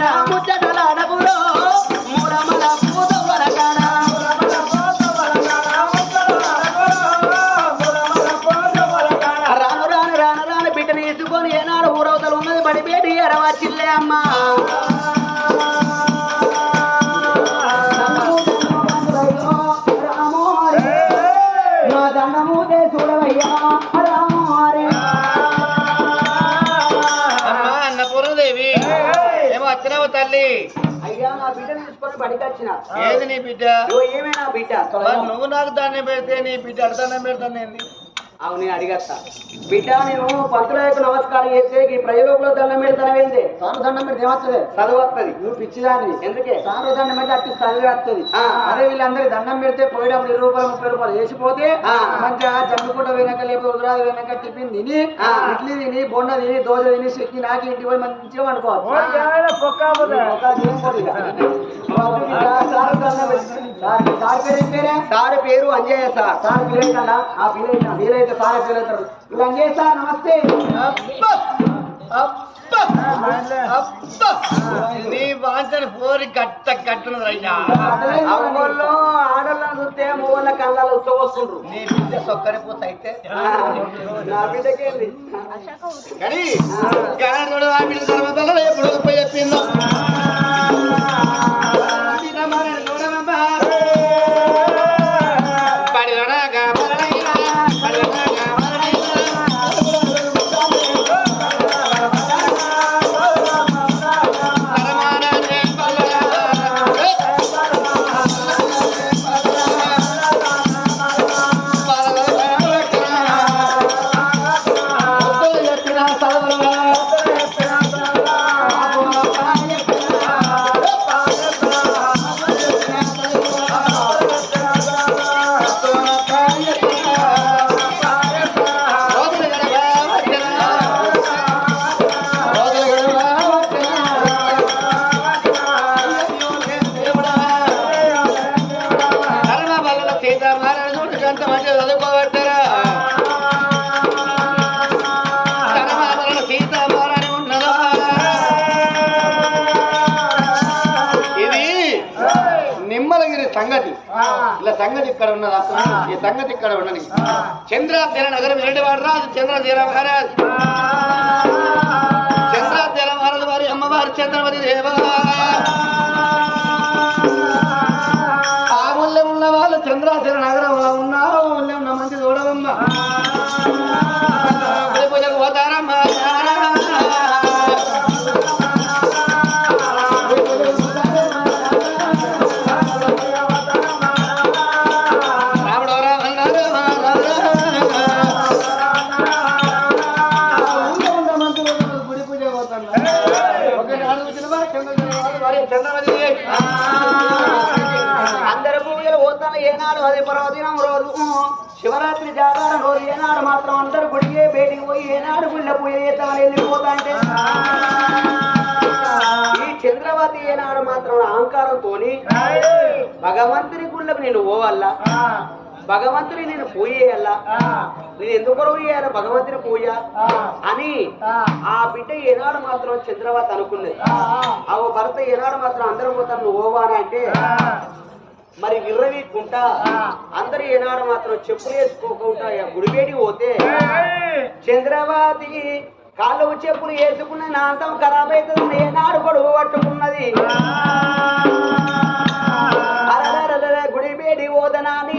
కాడ ముచ్చటలాడపురో వచ్చినావు తల్లి? అయ్యా నా బిడ్డని తీసుకొని బడికి వచ్చిన. ఏది నీ బిడ్డ? ఇగో ఏమే నా బిడ్డ నువ్వు నాకు దాన్ని పెడితే నీ బిడ్డ అర్థాన్ని పెడతాను ఏంది? అవును నేను అడిగస్తా. బిడ్డ నేను పంతుల యొక్క నమస్కారం చేస్తే ఈ ప్రయోగంలో దండం పెడతానవేంది సారు దండం పెడితే ఏమవుతుంది చదువు వస్తుంది నువ్వు పిచ్చిదాన్ని ఎందుకే? సారు దండం పెడితే అట్టి చదివి వస్తుంది. అదే వీళ్ళందరి దండం పెడితే పోయేటప్పుడు ఇరవై రూపాయలు ముప్పై రూపాయలు వేసిపోతే. మంచిగా జమ్మికుంట పోయినాక లేకపోతే ఉదరాలు పోయినాక టిఫిన్ తిని. ఇడ్లీ తిని బొండ తిని దోశ తిని చెక్కి నాకి ఇంటికి పోయి మంచిగా ఇక సారు పేరు ఏం పేరే? సార్ పేరు అంజయ్య సార్. సార్ ఫీల్ అవుతాడా ఆ ఫీల్ అయితే సార్ ఇలా అంజయ్య సార్ నమస్తే! నీ వాంచని పోరి గట్ట ఆడోళ్ళని చూస్తే మూవల్ల కళ్ళలో వస్తుండ్రు నీ బిడ్డ సొక్కరి పూత అయితే నా బిడ్డకేంది? కానీ కానీ చూడు ఆ బిడ్డ తర్వాత ఎప్పుడు చెప్పిందో. ఇలా సంగతి ఇక్కడ ఉన్నదా ఈ సంగతి ఇక్కడ ఉన్నది. చంద్రాధ్యన నగరం ఎరడివాడు రాజు చంద్రధీర మహారాజ్. చంద్రాధ్యన మహారాజు వారి అమ్మవారి చంద్రవతి దేవా. ఏనాడు మాత్రం అందరు గుడికే బయటికి పోయి ఏనాడు గుళ్ళ పూజ చేద్దామని వెళ్ళిపోతా అంటే? ఈ చంద్రవతి ఏనాడు మాత్రం అహంకారంతో భగవంతుని గుళ్ళకు నేను పోవల్లా భగవంతుని నేను పూజ చేయాలా నేను ఎందుకు చేయాలి భగవంతుని పూజ అని ఆ బిడ్డ ఏనాడు మాత్రం చంద్రవతి అనుకున్నది ఆ భర్త ఏనాడు మాత్రం అందరం పోతారు నువ్వు పోవాలా అంటే మరి విర్రవీక్కుంటా అందరు ఏనాడు మాత్రం చెప్పులు వేసుకోకుండా ఆ గుడివేడికి పోతే చంద్రవతి కాళ్ళు చెప్పులు వేసుకున్న నా అంతం ఖరాబ్ అవుతుంది ఏనాడు గొడవ పట్టుకున్నది. గుడివేడి ఓదనాని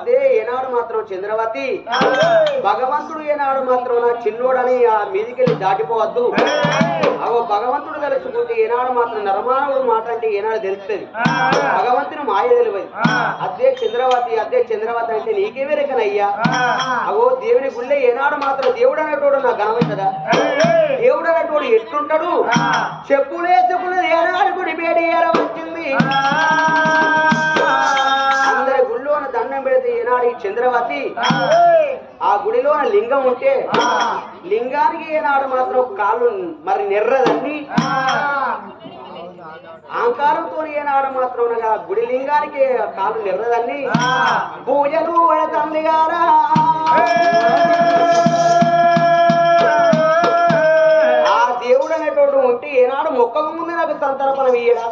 అదే ఏనాడు మాత్రం చంద్రవతి. భగవంతుడు ఏనాడు మాత్రం నా చిన్నోడని ఆ మీదికెళ్ళి దాటిపోవద్దు. అవో భగవంతుడు తెలుసుకుంటే ఏనాడు మాత్రం నరమానవుడు మాట అంటే ఏనాడు తెలుస్తుంది. భగవంతుని మాయ తెలియదు. అదే చంద్రవతి అదే చంద్రవతి అంటే నీకే వెరకనయ్యా. అవో దేవుని గుళ్ళే ఏనాడు మాత్రం దేవుడు అనేటోడు నాకు గణమవుతుందా దేవుడు అనేటోడు ఎట్లుంటాడు? చెప్పులే చెప్పులు ఏనాడు గుడి వేడి వచ్చింది? కుమారి చంద్రవతి. ఆ. గుడిలో లింగం ఉంటే లింగానికి ఏనాడు మాత్రం కాళ్ళు మరి నెర్రదండి. ఆంకారంతో ఏనాడు మాత్రం గుడి లింగానికి కాలు నిర్రదండి. పూజలు పడతండి గారా. ఆ దేవుడు ఉంటే ఏనాడు మొక్కకు ముందు నాకు సంతర్పణ ఇయ్యడా?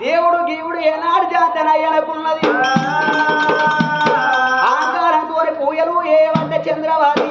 దేవుడు గీవుడు ఏనాడు జాతన అయ్యనకున్నది చంద్రవాణి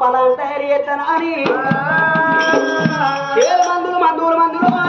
పొలాలు తయారు చేస్తాను అని మందులు మందులు మందులు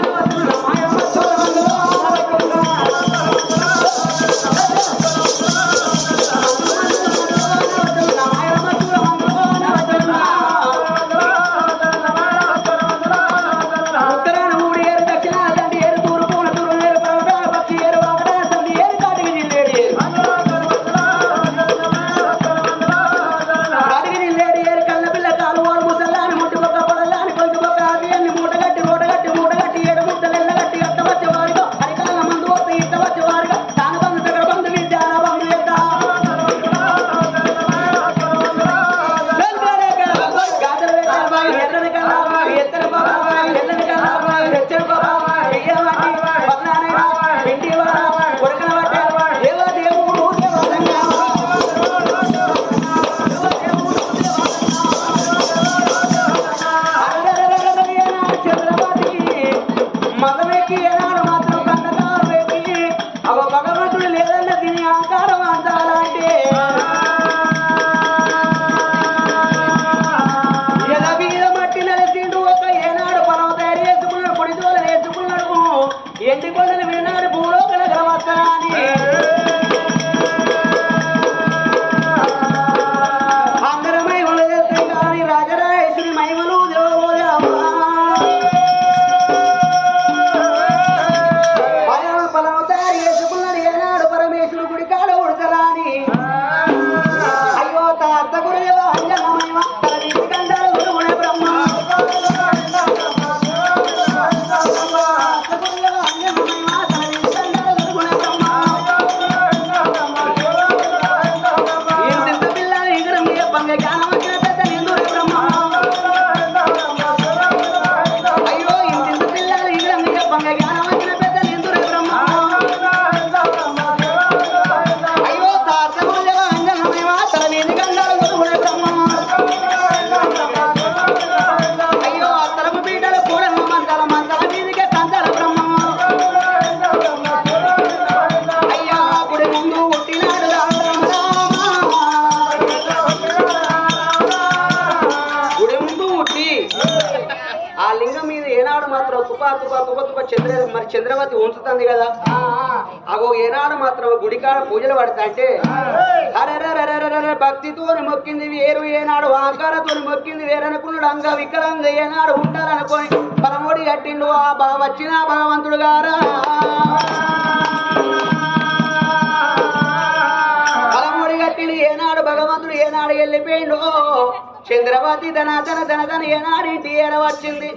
చంద్ర మరి చంద్రవతి ఉంచుతుంది కదా? అగో ఏనాడు మాత్రం గుడికాడ పూజలు పడతా అంటే భక్తితో మొక్కింది వేరు ఏనాడు ఆకారతో మొక్కింది వేరనుకున్నాడు అంగ వికలంగ ఏనాడు ఉంటారనుకోని పరమోడి కట్టిండు ఆ బా వచ్చిన బలవంతుడు గారా. పరమోడి కట్టిండు ఏనాడు భగవంతుడు ఏనాడు వెళ్ళిపోయిండు. చంద్రవతి ధనాధన ధనధన ఏనాడు ఇంటి ఏడ వచ్చింది?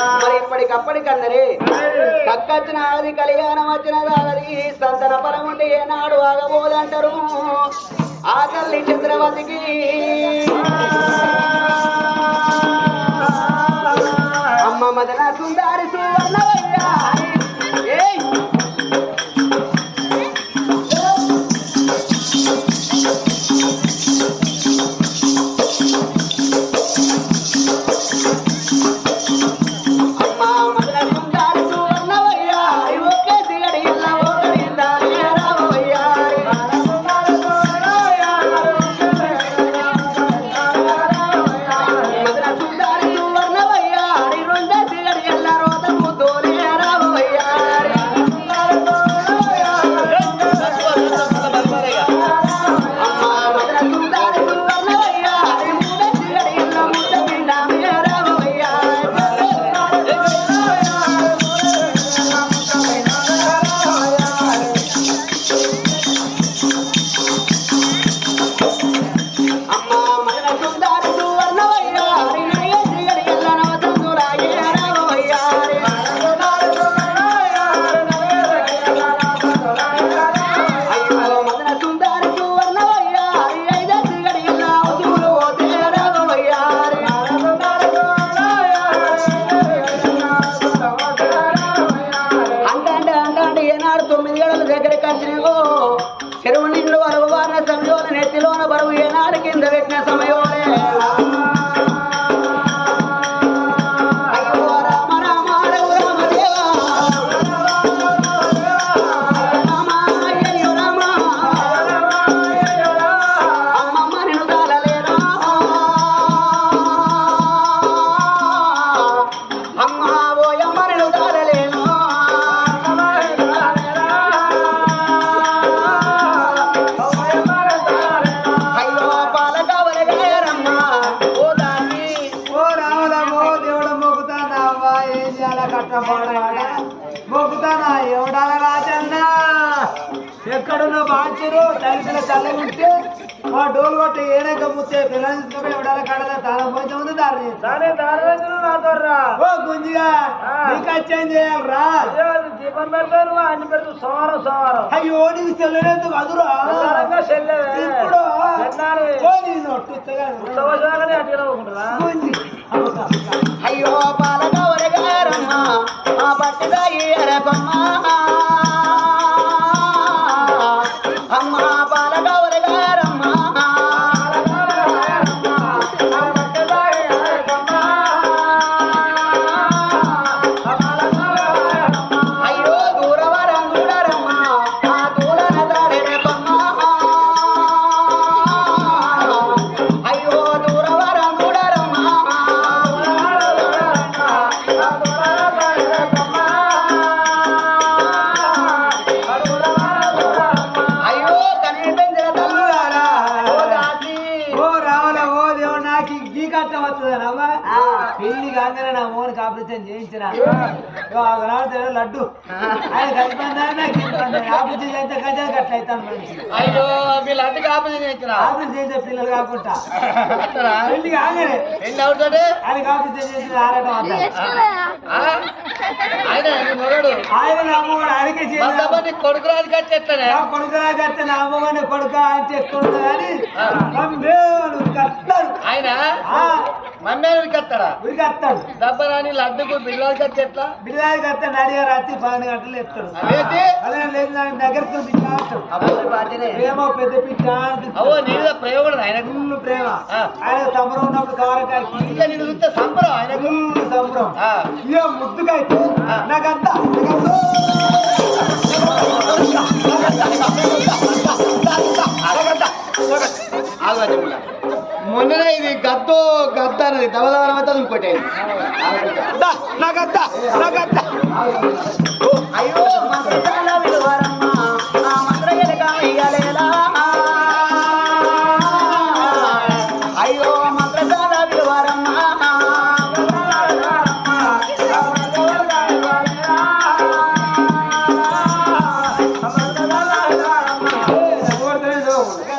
మరి ఇప్పటికప్పటికన్నరే. కక్కొచ్చినది కళ్యాణం వచ్చిన దాది సంతన పరం ఉండి ఏనాడు ఆగబోదంటారు. ఆ తల్లి చంద్రవతికి. అమ్మ మదన సుందారి సువర్ణవయ్యా. তুমি మొక్కుతానా ఎవడాల రాజన్న? ఎక్కడున్న బాధ్యులు తల్లిదండ్రుల తల్లి ఉంటే ఆ డోలు కొట్టి ఏనక ముచ్చే పిల్లలు ఎవడాల కడద? తాళం పోతే ఉంది దారి ఓ గుంజిగా నీకు అచ్చం చేయాలరా. దీపం పెడతాను అన్ని పెడుతు సోమవారం సోమవారం. అయ్యో నీకు చెల్లెలేదు ఇప్పుడు అయ్యో పట్టుదాయి పట్టుగా అమ్మ లడ్డు. ఆయన కలిపందా నాకు ఇబ్బంది ఆపరేషన్ చేస్తే గజాలు గట్ల అవుతాను మనిషి. అయ్యో ఆపరేషన్ ఆపరేషన్ చేసే పిల్లలు కాకుండా. పెళ్ళి కాగానే ఎన్ని అవుతాడు? ఆయనకి ఆపరేషన్ చేసిన ఆరాటం అంటారు ఆయన నీ మొగడు ఆయన నా అమ్మగారు ఆయనకే చేయాలి. నీ కొడుకు రాజు కట్టి ఎట్లనే నా కొడుకురా కడితే నా అమ్మగారిని కొడుక కట్టాడు. ఆయన? ఆ, మమ్మీ కత్తాడా ఉరికి వస్తాడు దెబ్బరాని లడ్డుకు బిల్లాలు కట్టి ఎట్లా? బిడ్డలాగా కడితే నడిగా రాత్రి పన్నెండు గంటలు అదేంటి? అదే లేదు దాని దగ్గరకు ప్రేమ పెద్ద పిచ్చ అవో నీ మీద ప్రయోగం ఆయనకు ఫుల్ ప్రేమ. ఆయన సంబరం ఉన్నప్పుడు కారకాయ ఇంకా చూస్తే సంబరం ఆయనకు. ఫుల్ సంబరం. ఆ. ఇక ముద్దుగా అయితే. నాకంతా నాకంతా. మొన్ననే ఇది గద్దో గద్ద అన్నది. దవదవరం అయితే ఇంకోటి నాకద్ద నాకద్ద అయ్యో మంత్రశాల విలువరమ్మ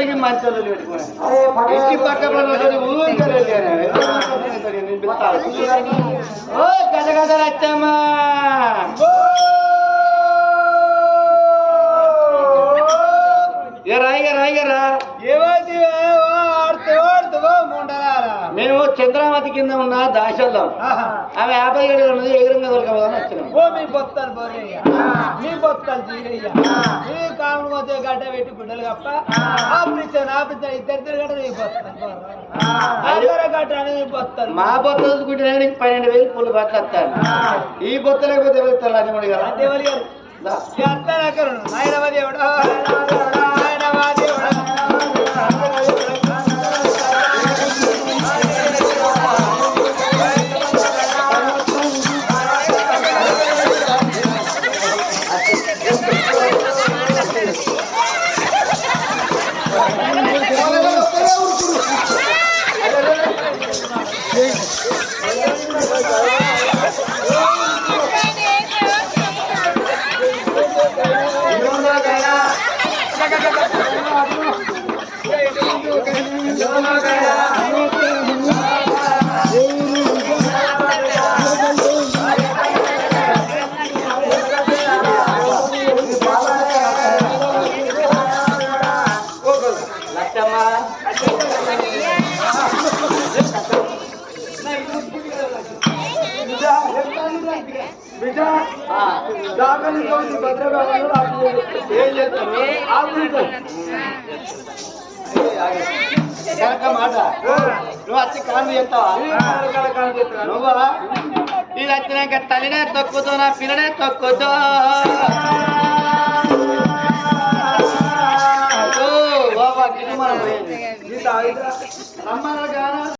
ಕಡೆಗೆ ಮಾಡ್ತಾರೆ ಎಕ್ಕಿ ಪಕ್ಕ ಬರ್ಬೇಕಾದ್ರೆ ಹೂ ಅಂತಾರೆ ಓ ಗದಗದ ರಚ್ಚಮ್ಮ చంద్రావతి కింద ఉన్న దాశల్లో ఆమె యాభై ఏడు ఉన్నది ఎగురంగా దొరకబోదని వచ్చినాం. ఓ మీ బొత్తలు బొర్రయ్య. మీ బొత్తలు జీరయ్య. మీ గడ్డ పెట్టి గుడ్డలు కప్ప. ఆపరేషన్ గడ్డ బొత్తలు అందర గడ్డ అని మీ బొత్తలు మా నీకు పన్నెండు వేలు పుల్లు బట్టలు వస్తాను ఈ బొత్త లేకపోతే వెళ్తారు అని దేవుడి గారు. లచ్చమ్మ దాఖలు చోటి భద్రకాలు ఏం చేస్తాను కనుక మాట నువ్వు వచ్చి కాను చేస్తావా నువ్వా ఇది వచ్చినాక తల్లినే తొక్కుతో నా పిల్లనే తొక్కుతో బాబా